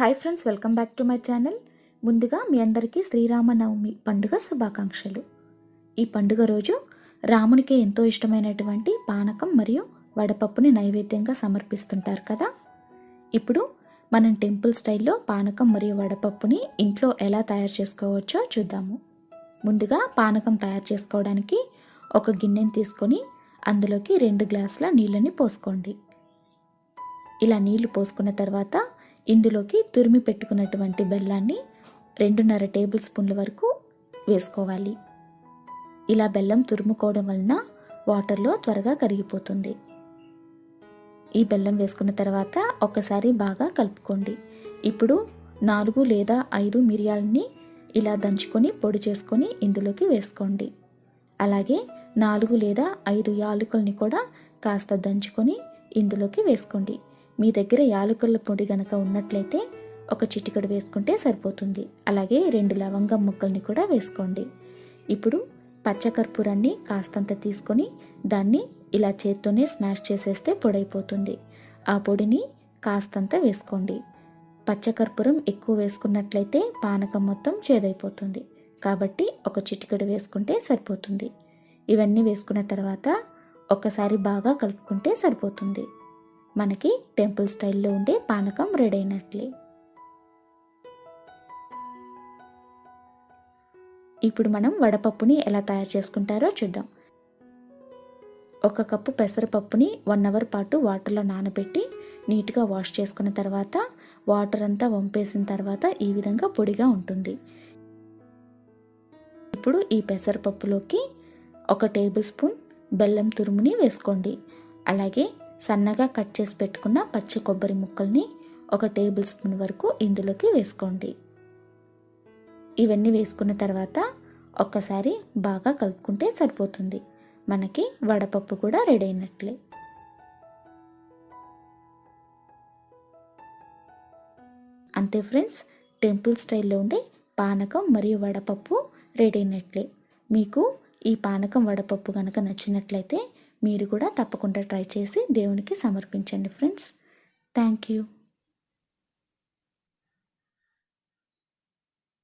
Hi friends welcome back to my channel. ముందుగా మీ అందరికీ శ్రీరామనవమి పండుగ శుభాకాంక్షలు. ఈ పండుగ రోజు రామునికి ఎంతో ఇష్టమైనటువంటి పానకం మరియు వడపప్పుని నైవేద్యంగా సమర్పిస్తుంటారు కదా? ఇప్పుడు మనం టెంపుల్ స్టైల్లో పానకం మరియు వడపప్పుని ఇంట్లో ఎలా తయారు చేసుకోవచ్చో చూద్దాము. ముందుగా పానకం తయారు చేసుకోవడానికి ఒక గిన్నెని తీసుకొని అందులోకి రెండు గ్లాసుల నీళ్ళని పోసుకోండి. ఇలా నీళ్ళు పోసుకున్న తర్వాత ఇందులోకి తురిమి పెట్టుకున్నటువంటి బెల్లాన్ని రెండున్నర టేబుల్ స్పూన్ల వరకు వేసుకోవాలి. ఇలా బెల్లం తురుముకోవడం వలన వాటర్లో త్వరగా కరిగిపోతుంది. ఈ బెల్లం వేసుకున్న తర్వాత ఒకసారి బాగా కలుపుకోండి. ఇప్పుడు నాలుగు లేదా ఐదు మిరియాలని ఇలా దంచుకొని పొడి చేసుకొని ఇందులోకి వేసుకోండి. అలాగే నాలుగు లేదా ఐదు యాలకుల్ని కూడా కాస్త దంచుకొని ఇందులోకి వేసుకోండి. మీ దగ్గర యాలకుల పొడి గనక ఉన్నట్లయితే ఒక చిటికడు వేసుకుంటే సరిపోతుంది. అలాగే రెండు లవంగం ముక్కల్ని కూడా వేసుకోండి. ఇప్పుడు పచ్చకర్పూరాన్ని కాస్తంత తీసుకొని దాన్ని ఇలా చేత్తోనే స్మాష్ చేసేస్తే పొడైపోతుంది. ఆ పొడిని కాస్తంత వేసుకోండి. పచ్చకర్పూరం ఎక్కువ వేసుకున్నట్లయితే పానకం మొత్తం చేదైపోతుంది. కాబట్టి ఒక చిటికెడు వేసుకుంటే సరిపోతుంది. ఇవన్నీ వేసుకున్న తర్వాత ఒకసారి బాగా కలుపుకుంటే సరిపోతుంది. మనకి టెంపుల్ స్టైల్లో ఉండే పానకం రెడీ అయినట్లే. ఇప్పుడు మనం వడపప్పుని ఎలా తయారు చేసుకుంటారో చూద్దాం. ఒక కప్పు పెసరపప్పుని వన్ అవర్ పాటు వాటర్లో నానబెట్టి నీట్గా వాష్ చేసుకున్న తర్వాత వాటర్ అంతా వంపేసిన తర్వాత ఈ విధంగా పొడిగా ఉంటుంది. ఇప్పుడు ఈ పెసరపప్పులోకి ఒక టేబుల్ స్పూన్ బెల్లం తురుముని వేసుకోండి. అలాగే సన్నగా కట్ చేసి పెట్టుకున్న పచ్చి కొబ్బరి ముక్కల్ని ఒక టేబుల్ స్పూన్ వరకు ఇందులోకి వేసుకోండి. ఇవన్నీ వేసుకున్న తర్వాత ఒక్కసారి బాగా కలుపుకుంటే సరిపోతుంది. మనకి వడపప్పు కూడా రెడీ అయినట్లే. అంతే ఫ్రెండ్స్ టెంపుల్ స్టైల్లో ఉండే పానకం మరియు వడపప్పు రెడీ అయినట్లే. మీకు ఈ పానకం వడపప్పు కనుక నచ్చినట్లయితే మీరు కూడా తప్పకుండా ట్రై చేసి దేవునికి సమర్పించండి ఫ్రెండ్స్. Thank you.